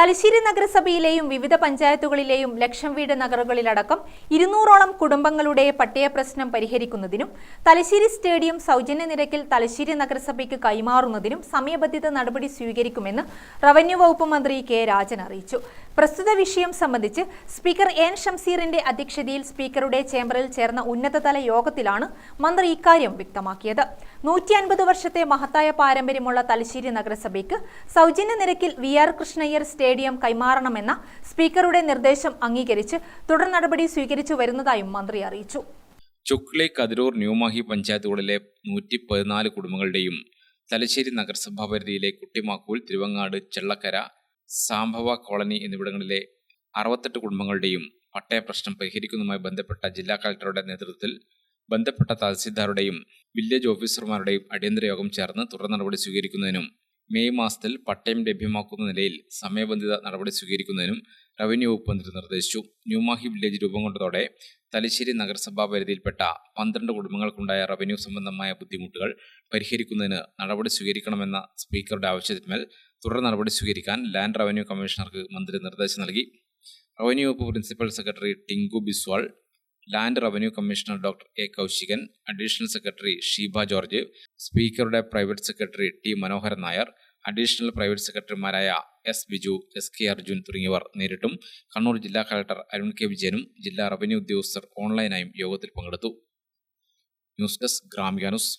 തലശ്ശേരി നഗരസഭയിലെയും വിവിധ പഞ്ചായത്തുകളിലെയും ലക്ഷം വീട് നഗറുകളിലടക്കം ഇരുന്നൂറോളം കുടുംബങ്ങളുടെ പട്ടയ പ്രശ്നം പരിഹരിക്കുന്നതിനും തലശ്ശേരി സ്റ്റേഡിയം സൗജന്യ നിരക്കിൽ തലശ്ശേരി നഗരസഭയ്ക്ക് കൈമാറുന്നതിനും സമയബന്ധിത നടപടി സ്വീകരിക്കുമെന്ന് റവന്യൂ വകുപ്പ് മന്ത്രി കെ രാജൻ അറിയിച്ചു. പ്രസ്തുത വിഷയം സംബന്ധിച്ച് സ്പീക്കർ എൻ ഷംസീറിന്റെ അധ്യക്ഷതയിൽ സ്പീക്കറുടെ ചേംബറിൽ ചേർന്ന ഉന്നതതല യോഗത്തിലാണ് മന്ത്രി ഇക്കാര്യം വ്യക്തമാക്കിയത്. നൂറ്റി അൻപത് വർഷത്തെ മഹത്തായ പാരമ്പര്യമുള്ള തലശ്ശേരി നഗരസഭയ്ക്ക് സൗജന്യ നിരക്കിൽ വി ആർ കൃഷ്ണയ്യർ സ്റ്റേഡിയം കൈമാറണമെന്ന സ്പീക്കറുടെ നിർദ്ദേശം അംഗീകരിച്ച് തുടർ നടപടി സ്വീകരിച്ചു വരുന്നതായും മന്ത്രി അറിയിച്ചു. ചുക്ലി കതിരൂർ ന്യൂമാഹി പഞ്ചായത്തുകളിലെ നൂറ്റി പതിനാല് കുടുംബങ്ങളുടെയും തലശ്ശേരി നഗരസഭാ പരിധിയിലെ കുട്ടിമാക്കൂൽ തിരുവങ്ങാട് ചെള്ളക്കര സാംഭവ കോളനി എന്നിവിടങ്ങളിലെ അറുപത്തെട്ട് കുടുംബങ്ങളുടെയും പട്ടയ പ്രശ്നം പരിഹരിക്കുന്നതുമായി ബന്ധപ്പെട്ട ജില്ലാ കളക്ടറുടെ നേതൃത്വത്തിൽ ബന്ധപ്പെട്ട തഹസീൽദാരുടെയും വില്ലേജ് ഓഫീസർമാരുടെയും അടിയന്തര യോഗം ചേർന്ന് തുടർ നടപടി സ്വീകരിക്കുന്നതിനും മെയ് മാസത്തിൽ പട്ടയം ലഭ്യമാക്കുന്ന നിലയിൽ സമയബന്ധിത നടപടി സ്വീകരിക്കുന്നതിനും റവന്യൂ വകുപ്പ് മന്ത്രി നിർദ്ദേശിച്ചു. ന്യൂമാഹി വില്ലേജ് രൂപം കൊണ്ടതോടെ തലശ്ശേരി നഗരസഭാ പരിധിയിൽപ്പെട്ട പന്ത്രണ്ട് കുടുംബങ്ങൾക്കുണ്ടായ റവന്യൂ സംബന്ധമായ ബുദ്ധിമുട്ടുകൾ പരിഹരിക്കുന്നതിന് നടപടി സ്വീകരിക്കണമെന്ന സ്പീക്കറുടെ ആവശ്യത്തിന്മേൽ തുടർ നടപടി സ്വീകരിക്കാൻ ലാൻഡ് റവന്യൂ കമ്മീഷണർക്ക് മന്ത്രി നിർദ്ദേശം നൽകി. റവന്യൂ വകുപ്പ് principal secretary Tinku Biswal land revenue commissioner doctor A Kaushikan additional secretary Sheeba George സ്പീക്കറുടെ private secretary T Manoharan Nair additional private സെക്രട്ടറിമാരായ S Biju S K. Arjun തുടങ്ങിയവർ നേരിട്ടും കണ്ണൂർ ജില്ലാ കളക്ടർ അരുൺ കെ. വിജയനും ജില്ലാ റവന്യൂ ഉദ്യോഗസ്ഥർ ഓൺലൈനായും യോഗത്തിൽ പങ്കെടുത്തു. News desk Gramika news.